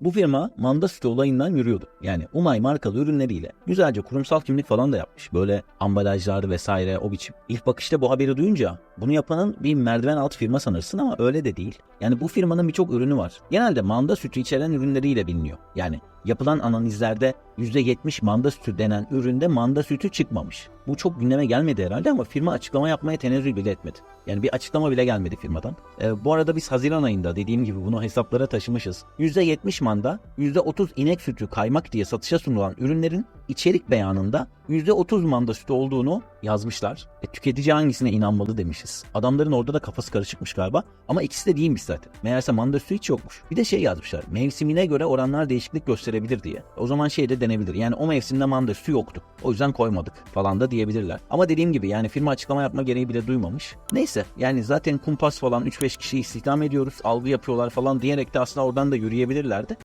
Bu firma manda sütü olayından yürüyordu. Yani Umay markalı ürünleriyle güzelce kurumsal kimlik falan da yapmış. Böyle ambalajlar vesaire o biçim. İlk bakışta bu haberi duyunca bunu yapanın bir merdiven altı firma sanırsın ama öyle de değil. Yani bu firmanın birçok ürünü var. Genelde manda sütü içeren ürünleriyle biliniyor. Yani yapılan analizlerde %70 manda sütü denen üründe manda sütü çıkmamış. Bu çok gündeme gelmedi herhalde ama firma açıklama yapmaya tenezzül bile etmedi. Yani bir açıklama bile gelmedi firmadan. Ee, bu arada biz Haziran ayında dediğim gibi bunu hesaplara taşımışız. %70 manda, %30 inek sütü kaymak diye satışa sunulan ürünlerin içerik beyanında %30 manda olduğunu yazmışlar. E, tüketici hangisine inanmalı demişiz. Adamların orada da kafası karışıkmış galiba. Ama ikisi de değilmiş zaten. Meğerse manda hiç yokmuş. Bir de şey yazmışlar. Mevsimine göre oranlar değişiklik gösterebilir diye. O zaman şey de denebilir. Yani o mevsimde manda sütü yoktu. O yüzden koymadık falan da diyebilirler. Ama dediğim gibi yani firma açıklama yapma gereği bile duymamış. Neyse yani zaten kumpas falan 3-5 kişi istihdam ediyoruz. Algı yapıyorlar falan diyerek de aslında oradan da yürüyebilirlerdi.